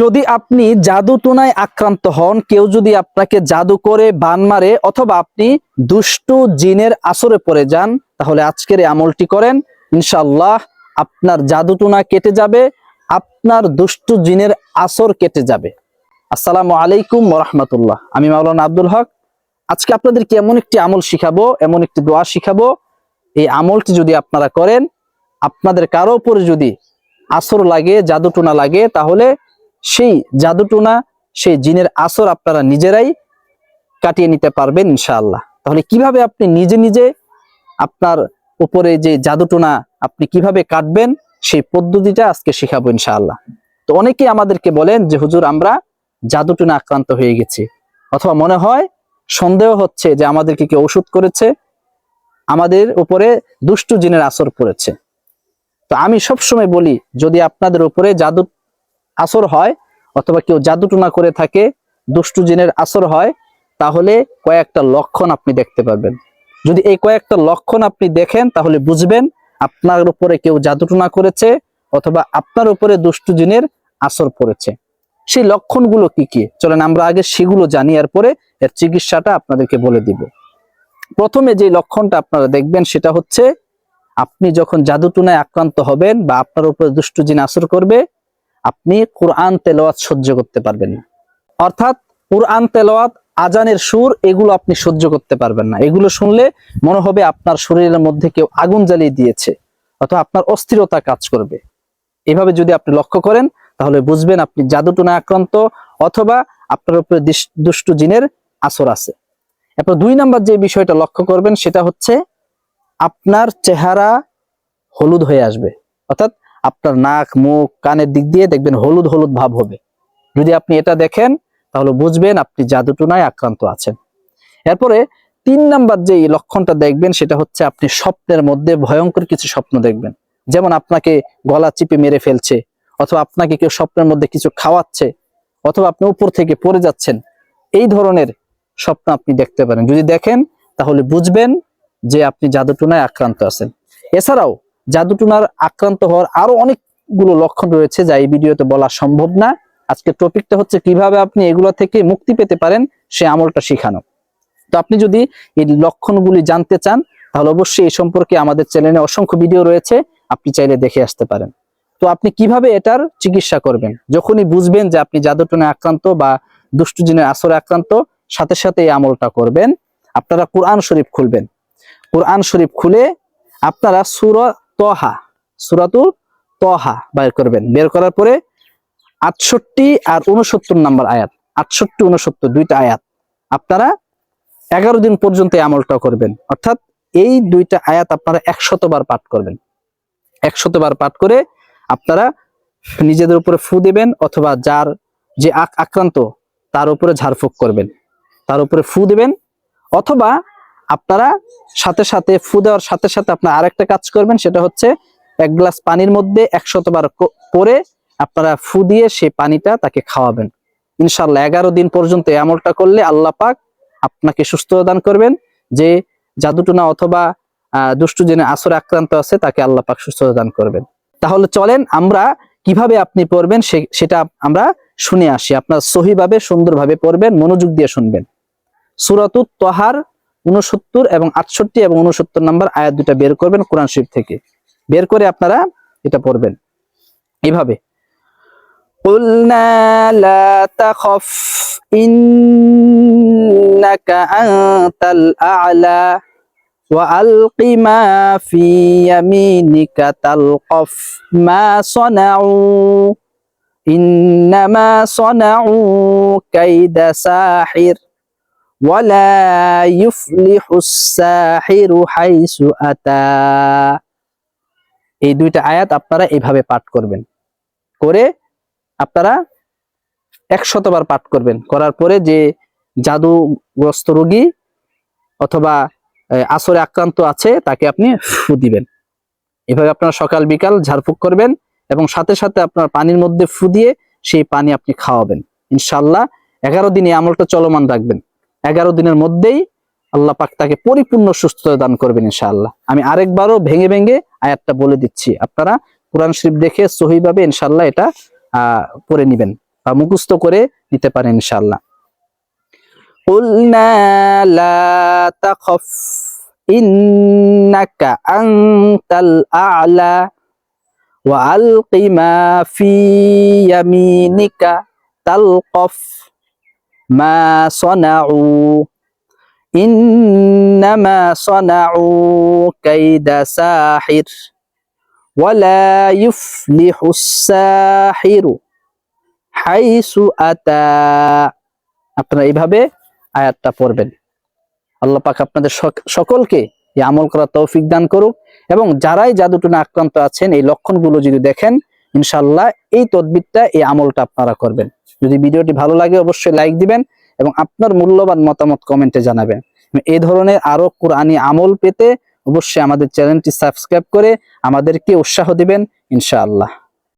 যদি আপনি জাদু টোনায় আক্রান্ত হন, কেউ যদি আপনাকে জাদু করে, বান মারে অথবা আপনি দুষ্টু জিনের আসরে পড়ে যান, তাহলে আজকের এই আমলটি করেন। ইনশাল্লাহ আপনার জাদু টোনা কেটে যাবে, আপনার দুষ্টু জিনের আসর কেটে যাবে। আসসালামু আলাইকুম রহমতুল্লাহ আমি মাওলানা আব্দুল হক। আজকে আপনাদেরকে এমন একটি আমল শিখাবো, এমন একটি দোয়া শিখাবো। এই আমলটি যদি আপনারা করেন, আপনাদের কারও উপরে যদি আসর লাগে, জাদু টোনা লাগে, তাহলে সেই জাদুটোনা সেই জিনের আসর আপনারা নিজেরাই কাটিয়ে নিতে পারবেন ইনশাআল্লাহ। তাহলে কীভাবে আপনি নিজে নিজে আপনার উপরে যে জাদুটোনা আপনি কীভাবে কাটবেন, সেই পদ্ধতিটা আজকে শিখাবো ইনশাআল্লাহ। তো অনেকেই আমাদেরকে বলেন যে, হুজুর, আমরা জাদুটোনা আক্রান্ত হয়ে গেছি। অথবা মনে হয়, সন্দেহ হচ্ছে যে, আমাদেরকে কেউ ওষুধ করেছে, আমাদের উপরে দুষ্টু জিনের আসর পড়েছে। তো আমি সবসময় বলি, যদি আপনাদের উপরে জাদু আসর হয় অথবা কেউ জাদুটুনা করে থাকে, দুষ্টু জিনের আসর হয়, তাহলে কয়েকটা লক্ষণ আপনি দেখতে পারবেন। যদি এই কয়েকটা লক্ষণ আপনি দেখেন, তাহলে বুঝবেন আপনার উপরে কেউ জাদুটুনা করেছে অথবা আপনার উপরে দুষ্টু জিনের আসর পড়েছে। সেই লক্ষণগুলো কি কি? চলেন আমরা আগে সেগুলো জানি আর পরে এর চিকিৎসাটা আপনাদেরকে বলে দিব। প্রথমে যে লক্ষণটা আপনারা দেখবেন, সেটা হচ্ছে আপনি যখন জাদুটুনায় আক্রান্ত হবেন বা আপনার উপরে দুষ্টু জিন আসর করবে আপনি কোরআন তেলাওয়াত সহ্য করতে পারবেন না। অর্থাৎ কোরআন তেলাওয়াত, আজানের সুর, এগুলো আপনি সহ্য করতে পারবেন না। এগুলো শুনলে মনে হবে আপনার শরীরের মধ্যে কেউ আগুন জ্বালিয়ে দিয়েছে, অথবা আপনার অস্থিরতা কাজ করবে। এভাবে যদি আপনি লক্ষ্য করেন, তাহলে বুঝবেন আপনি জাদুটুনায় আক্রান্ত, অথবা আপনার উপরে দুষ্টু জিনের আসর আছে। এরপর দুই নাম্বার যে বিষয়টা লক্ষ্য করবেন, সেটা হচ্ছে আপনার চেহারা হলুদ হয়ে আসবে। অর্থাৎ আপনার নাক, মুখ, কানের দিক দিয়ে দেখবেন হলুদ হলুদ ভাব হবে। যদি আপনি এটা দেখেন, তাহলে বুঝবেন আপনি জাদুটুনায় আক্রান্ত আছেন। এরপরে তিন নাম্বার যে লক্ষণটা দেখবেন, সেটা হচ্ছে আপনি স্বপ্নের মধ্যে ভয়ঙ্কর কিছু স্বপ্ন দেখবেন। যেমন আপনাকে গলা চিপে মেরে ফেলছে, অথবা আপনাকে কেউ স্বপ্নের মধ্যে কিছু খাওয়াচ্ছে, অথবা আপনি উপর থেকে পড়ে যাচ্ছেন, এই ধরনের স্বপ্ন আপনি দেখতে পারেন। যদি দেখেন, তাহলে বুঝবেন যে আপনি জাদুটুনায় আক্রান্ত আছেন। এছাড়াও জাদুটুনার আক্রান্ত হওয়ার আরও অনেকগুলো লক্ষণ রয়েছে যা এই ভিডিওতে বলা সম্ভব না। আজকে টপিকটা হচ্ছে কীভাবে আপনি এগুলো থেকে মুক্তি পেতে পারেন, সে আমলটা শেখানো। তো আপনি যদি এই লক্ষণগুলি জানতে চান, তাহলে অবশ্যই এই সম্পর্কে আমাদের চ্যানেলে অসংখ্য ভিডিও রয়েছে, আপনি চাইলে দেখে আসতে পারেন। তো আপনি কীভাবে এটার চিকিৎসা করবেন? যখনই বুঝবেন যে আপনি জাদুটনে আক্রান্ত বা দুষ্টু জিনের আসরে আক্রান্ত, সাথে সাথে এই আমলটা করবেন। আপনারা কোরআন শরীফ খুলবেন। কোরআন শরীফ খুলে আপনারা সুরা তহা সুরাতু তহা বের করবেন। বের করার পরে আটষট্টি আর উনসত্তর নাম্বার আয়াত, আটষট্টি উনসত্তর দুইটা আয়াত। আপনারা এগারো দিন পর্যন্ত আমলটা করবেন। অর্থাৎ এই দুইটা আয়াত আপনারা একশতবার পাঠ করবেন। একশতবার পাঠ করে আপনারা নিজেদের উপরে ফু দেবেন অথবা যার যে আক- আক্রান্ত, তার উপরে ঝাড়ফুঁক করবেন। তার উপরে ফু দেবেন অথবা আপনারা সাথে সাথে ফু দেওয়ার সাথে সাথে আপনারা আরেকটা কাজ করবেন, সেটা হচ্ছে এক গ্লাস পানির মধ্যে একশতবার করে আপনারা ফু দিয়ে সেই পানিটা তাকে খাওয়াবেন। ইনশাল্লাহ এগারো দিন পর্যন্ত আমলটা করলে আল্লাহ পাক আপনাকে সুস্থতা দান করবেন, যে জাদুটুনা অথবা দুষ্টু জেনে আসরে আক্রান্ত আছে, তাকে আল্লাহ পাক সুস্থতা দান করবেন। তাহলে চলেন আমরা কীভাবে আপনি পড়বেন সেটা আমরা শুনে আসি। আপনার সহিভাবে, সুন্দরভাবে পড়বেন, মনোযোগ দিয়ে শুনবেন। সুরাতুত তহার উনসত্তর এবং আটষট্টি এবং উনসত্তর নাম্বার আয়াত দুটা বের করবেন কোরআন শরীফ থেকে বের করে আপনারা এটা পড়বেন এইভাবে قلنا لا تخف إنك أنت الأعلى وألق ما في يمينك تلقف ما صنعوا إنما صنعوا كيد ساحر ولا يفلح الساحر حيث أتى এই দুইটা আয়াত আপনারা এইভাবে পাঠ করবেন করে আপনারা একশতবার পাঠ করবেন করার পরে যে জাদুগ্রস্ত রোগী অথবা আহ, আসরে আক্রান্ত আছে তাকে আপনি ফু দিবেন এভাবে আপনারা সকাল বিকাল ঝাড়ফুঁক করবেন এবং সাথে সাথে আপনার পানির মধ্যে ফু দিয়ে সেই পানি আপনি খাওয়াবেন ইনশাল্লাহ এগারো দিন এই আমলটা চলমান রাখবেন এগারো দিনের মধ্যেই আল্লাহ পাক তাকে পরিপূর্ণ সুস্থতা দান করবেন ইনশাআল্লাহ আমি আরেকবারও ভেঙে ভেঙে আয়াতটা বলে দিচ্ছি আপনারা কোরআন শরীফ দেখে সহিভাবে ইনশাল্লাহ এটা আহ পড়ে নিবেন বা মুখস্থ করে নিতে পারেন ইনশাআল্লাহ قلنا لا تخف إنك أنت الأعلى وألق ما في يمينك تلقف ما صنعوا إنما صنعوا كيد ساحر ولا يفلح الساحر حيث أتى আপনারা এইভাবে আয়াতটা পড়বেন আল্লাহ পাক আপনাদের সক- সকলকে এই আমল করার তৌফিক দান করুক এবং যারাই জাদুটনা আক্রান্ত আছেন এই লক্ষণগুলো যদি দেখেন ইনশাল্লাহ এই তদবিরটা, এই আমলটা আপনারা করবেন। যদি ভিডিওটি ভালো লাগে অবশ্যই লাইক দিবেন এবং আপনার মূল্যবান মতামত কমেন্টে জানাবেন। এই ধরনের আরও কোরআনি আমল পেতে অবশ্যই আমাদের চ্যানেলটি সাবস্ক্রাইব করে আমাদেরকে উৎসাহ দিবেন, ইনশাআল্লাহ।